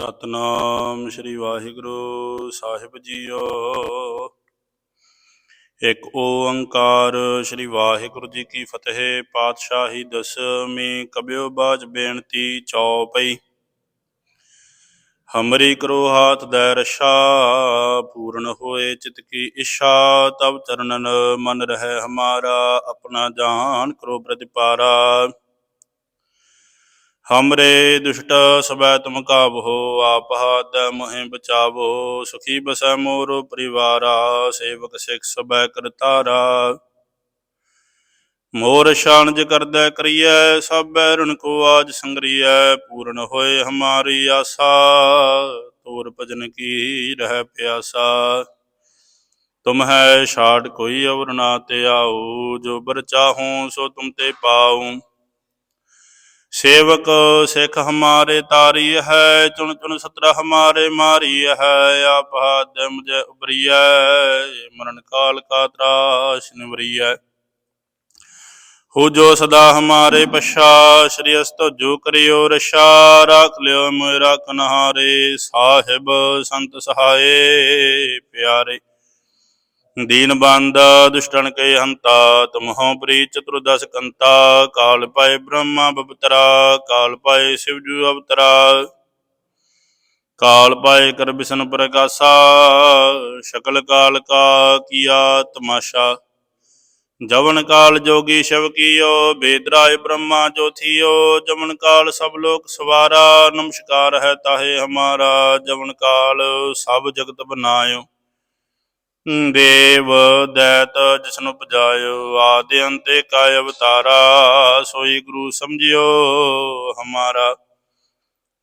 ਸਤਨਾਮ ਸ੍ਰੀ ਵਾਹਿਗੁਰੂ। ਸਾਹਿਬ ਜੀਓ, ਇੱਕ ਓੰਕਾਰ ਸ੍ਰੀ ਵਾਹਿਗੁਰੂ ਜੀ ਕੀ ਫਤਿਹ। ਪਾਤਸ਼ਾਹੀ ਦਸਵੀਂ ਕਬਿਓ ਬਾਜ ਬੇਨਤੀ ਚੌਪਈ। ਹਮਰੀ ਕਰੋ ਹਾਥ ਦੈ ਰਛਾ ਪੂਰਨ ਹੋਏ ਚਿਤ ਕੀ ਇਛਾ ਤਬ ਚਰਨਨ ਮਨ ਰਹਿ ਹਮਾਰਾ, ਆਪਣਾ ਜਾਨ ਕਰੋ ਪ੍ਰਤਿਪਾਰਾ। ਹਮਰੇ ਦੁਸ਼ਟ ਸਬੈ ਤੁਮ ਕਾਬੋ ਆਪ ਹਾਥ ਮੋਹਿ ਬਚਾਵੋ, ਸੁਖੀ ਬਸੈ ਮੋਰ ਪਰਿਵਾਰਾ, ਸੇਵਕ ਸਿਖ ਸਬੈ ਕਰਤਾਰਾ ਮੋਰ ਸ਼ਾਨਜ ਕਰਦੈ ਕਰੀਐ ਸਭੈ ਰਣ ਕੋ ਆਜ ਸੰਗਰੀਐ, ਪੂਰਨ ਹੋਏ ਹਮਾਰੀ ਆਸਾ, ਤੋਰ ਭਜਨ ਕੀ ਰਹਿ ਪਿਆਸਾ। ਤੁਮ ਹੈ ਛਾੜ ਕੋਈ ਅਵਰ ਨਾ ਤੇ ਆਉ ਜੋ ਬਰ ਚਾਹੂੰ ਸੋ ਤੁਮ ਤੇ ਪਾਉ ਸੇਵਕ ਸਿੱਖ ਹਮਾਰੇ ਤਾਰੀ ਹੈ, ਚੁਣ ਚੁਣ ਸਤਰਾ ਹਮਾਰੇ ਮਾਰੀ ਹੈ, ਆਪ ਹਾਦਿ ਮੁਝੇ ਉਬਰੀਐ ਮਰਨ ਕਾਲ ਕਾ ਤਰਾਸ ਨਿਵਰੀਐ। ਹੋ ਜੋ ਸਦਾ ਹਮਾਰੇ ਪਛਾ, ਸ੍ਰੀ ਅਸਤੋਜੋ ਕਰਿਓ ਰਸ਼ਾ ਰਾਖ ਲਿਓ ਮੇਰਾ ਕਨਹਾਰੇ, ਸਾਹਿਬ ਸੰਤ ਸਹਾਏ, ਪਿਆਰੇ। ਦੀਨਬੰਦ ਦੁਸ਼ਟਨ ਕੇ ਹੰਤਾ ਤੁਮਹੋ ਪ੍ਰੀ ਚਤੁਰਦਸ ਕੰਤਾ, ਕਾਲ ਪਾਏ ਬ੍ਰਹਮਾ ਬਪਤਰਾ ਕਾਲ ਪਾਏ ਸਿਵਜੂ ਅਵਤਰਾ। ਕਾਲ ਪਾਏ ਕਰ ਬਿਸ਼ਨ ਪ੍ਰਕਾਸ਼ਾ, ਸ਼ਕਲ ਕਾਲ ਕਾ ਕੀਆ ਤਮਾਸ਼ਾ। ਜਵਨ ਕਾਲ ਜੋਗੀ ਸ਼ਿਵ ਕੀਓ ਬੇਦਰਾਏ ਬ੍ਰਹਮਾ ਜੋਥੀਓ ਜਮਨ ਕਾਲ ਸਭ ਲੋਕ ਸਵਾਰਾ, ਨਮਸਕਾਰ ਹੈ ਤਾਹੇ ਹਮਾਰਾ। ਜਵਨ ਕਾਲ ਸਭ ਜਗਤ ਬਨਾਇਓ। ਦੇਵ ਦੈਤ ਜਿਸਨੂੰ ਪਜਾਇਓ ਆਦਿ ਅੰਤੇ ਕਾਇ ਅਵਤਾਰਾ, ਸੋਈ ਗੁਰੂ ਸਮਝਿਓ ਹਮਾਰਾ।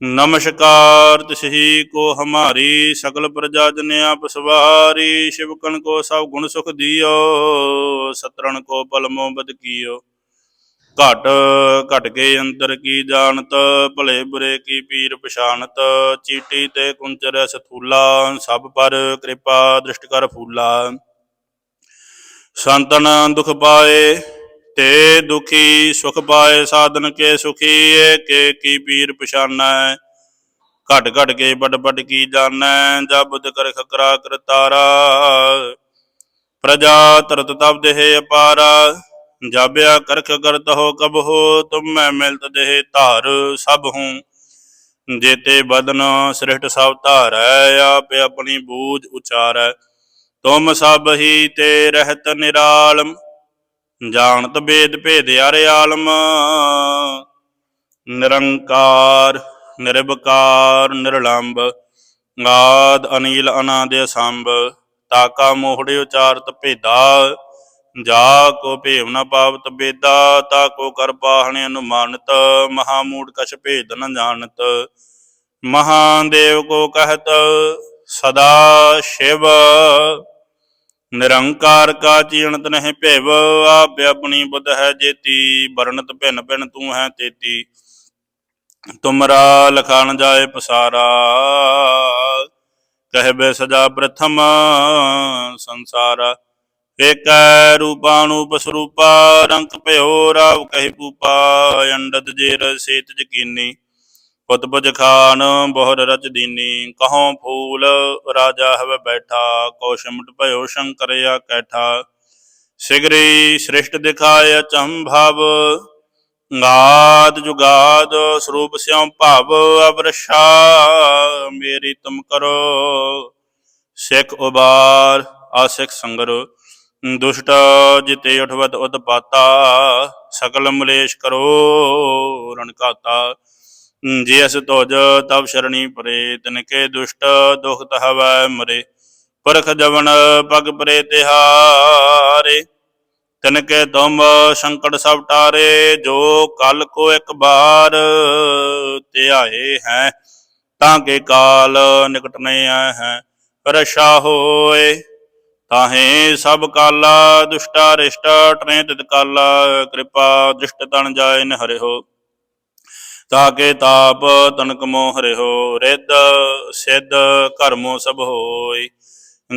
ਨਮਸਕਾਰ ਤਿਸਹੀ ਕੋ ਹਮਾਰੀ ਸਕਲ ਪ੍ਰਜਾ ਜਨ ਆਪ ਸਵਾਰੀ ਸ਼ਿਵਕਣ ਕੋ ਸਭ ਗੁਣ ਸੁਖ ਦਿਓ, ਸਤਰਣ ਕੋ ਪਲਮੋ ਬਦ ਕੀਓ। ਘਟ ਘਟ ਕੇ ਅੰਦਰ ਕੀ ਜਾਣਤ, ਭਲੇ ਬੁਰੇ ਕੀ ਪੀਰ ਪਛਾਨਤ ਚੀਟੀ ਤੇ ਕੁੰਚਰ ਸਥੂਲਾ ਸਭ ਪਰ ਕਿਰਪਾ ਦ੍ਰਿਸ਼ਟ ਕਰ ਫੂਲਾ। ਸੰਤਨ ਦੁਖ ਪਾਏ, ਤੇ ਦੁਖੀ ਸੁਖ ਪਾਏ, ਸਾਧਨ ਕੇ ਸੁਖੀ ਏਕੇ ਕੀ ਪੀਰ ਪਛਾਨੈ? ਘਟ ਘਟ ਕੇ ਬਟ ਬਟ ਕੀ ਜਾਣੈ? ਜਬਦ ਕਰ ਖਕਰਾ ਕਰਤਾਰਾ, ਪ੍ਰਜਾ ਤਰਤ ਤਬ ਦੇਹ ਅਪਾਰਾ। ਜਾਬਿਆ ਕਰਖ ਕਰਤ ਹੋ ਕਬ ਹੋ, ਤੁਮ ਮੈਂ ਮਿਲਤ ਦੇਹ ਧਾਰ ਸਭ ਹੂੰ। ਜੇਤੇ ਬਦਨ ਸ੍ਰਿਸ਼ਟ ਸਭ ਧਾਰੈ, ਆਪ ਆਪਣੀ ਬੂਝ ਉਚਾਰੈ। ਤੁਮ ਸਭ ਹੀ ਤੇ ਰਹਿਤ ਨਿਰਾਲ, ਜਾਣਤ ਬੇਦ ਭੇਦ ਅਰੇ ਆਲਮ। ਨਿਰੰਕਾਰ ਨਿਰਭਕਾਰ ਨਿਰਲੰਭ ਆਦ ਅਨੀਲ ਅਨਾਦ ਅਸੰਭ, ਤਾਕਾ ਮੋਹੜੇ ਉਚਾਰਤ ਭੇਦਾ। ਜਾ ਕੋ ਭੇਵ ਨ ਪਾਵਤ ਬੇਦਾ, ਤਾ ਕੋ ਕਰ ਪਾਹਣੇ ਅਨੁਮਾਨਤ, ਮਹਾ ਮੂੜ ਕਛ ਭੇਦ ਨ ਜਾਣਤ। ਮਹਾਦੇਵ ਕੋ ਕਹਤ, ਸਦਾ ਸ਼ਿਵ। ਨਿਰੰਕਾਰ ਕਾ ਚੀਣਤ ਨਹਿ ਭੇਵ, ਆਪ ਆਪਣੀ ਬੁੱਧ ਹੈ ਜੇਤੀ, ਵਰਣਤ ਭਿੰਨ ਭਿੰਨ ਤੂੰ ਹੈ ਤੇਤੀ। ਤੁਮਰਾ ਲਖਾ ਜਾਏ ਪਸਾਰਾ, ਕਹਿ ਕਹਿਬੇ ਸਜਾ ਪ੍ਰਥਮ ਸੰਸਾਰਾ। ਏਕੈ ਰੂਪਾਨੂਪ ਸਰੂਪਾ, ਰੰਗ ਭਇਓ ਰਾਵ ਕਹਿ ਪੂਪਾ ਅੰਡਤ ਜੇਰ ਸੇਤ ਜਕੀਨੀ, ਪੁੱਤ ਖਾਨ ਬਹੁਰ ਰਚ ਦੀਨੀ, ਕਹੋਂ ਫੂਲ ਰਾਜਾ ਹਵ ਬੈਠਾ ਕੌਸ਼ਮਟ ਭਇਓ ਸ਼ੰਕਰਿਆ ਕੈਠਾ, ਸਿਗਰੀ ਸ੍ਰਿਸ਼ਟ ਦਿਖਾਇ ਅਚੰਭਵ ਗਾਦ ਜੁਗਾਦ ਸਰੂਪ ਸਿਉ ਭਾਵ ਅਵਰਸ਼ਾ, ਮੇਰੀ ਤੁਮ ਕਰੋ, ਸਿੱਖ ਉਬਾਰ ਆਸਿਕ ਸੰਗਰ। ਦੁਸ਼ਟ ਜਿਤੇ ਉਠਵਤ ਉਤਪਾਤਾ ਸਕਲ ਮਲੇਸ਼ ਕਰੋ ਰਣਕਾਤਾ ਜਿਸ ਤੁਜ ਤਬ ਸ਼ਰਣੀ ਪਰੇ, ਤਿਨਕੇ ਦੁਸ਼ਟ ਦੁਖ ਤਹਵੈ ਮਰੇ। ਪਰਖ ਜਵਨ ਪਗ ਪਰੇ ਤਿਹਾਰੇ, ਤਿਨਕੇ ਤੁਮ ਸੰਕਟ ਸਭ ਟਾਰੇ, ਜੋ ਕਲ ਕੋ ਇੱਕ ਬਾਰ ਤੇ ਆਏ ਹੈ, ਤਾਂ ਕੇ ਕਾਲ ਨਿਕਟ ਨਹੀਂ ਆਏ ਹੈ। ਰਸ਼ਾ ਹੋਏ ਤਾਹੇ ਸਭ ਕਾਲਾ, ਦੁਸ਼ਟਾ, ਰਿਸ਼ਟਾ ਟਨੇ ਤਿਤ ਕਾਲਾ, ਕਿਰਪਾ, ਦ੍ਰਿਸ਼ਟ ਤਨ ਜਾਏ ਨ ਹਰਿਓ ਤਾਕੇ ਤਾਪ, ਤਨਕ ਮੋ ਹਰਿਓ ਰਿੱਧ, ਸਿੱਧ ਕਰਮੋ ਸਭ ਹੋਈ।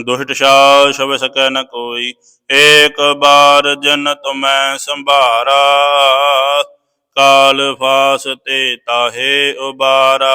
ਦੁਸ਼ਟ ਸ਼ਾ ਸ਼ਬ ਸਕੈ ਨ ਕੋਈ, ਏਕ ਬਾਰ ਜਨ ਤੁਮੈ ਸੰਭਾਰਾ। ਕਾਲ ਫਾਸ ਤੇ ਤਾਹੇ ਉਬਾਰਾ।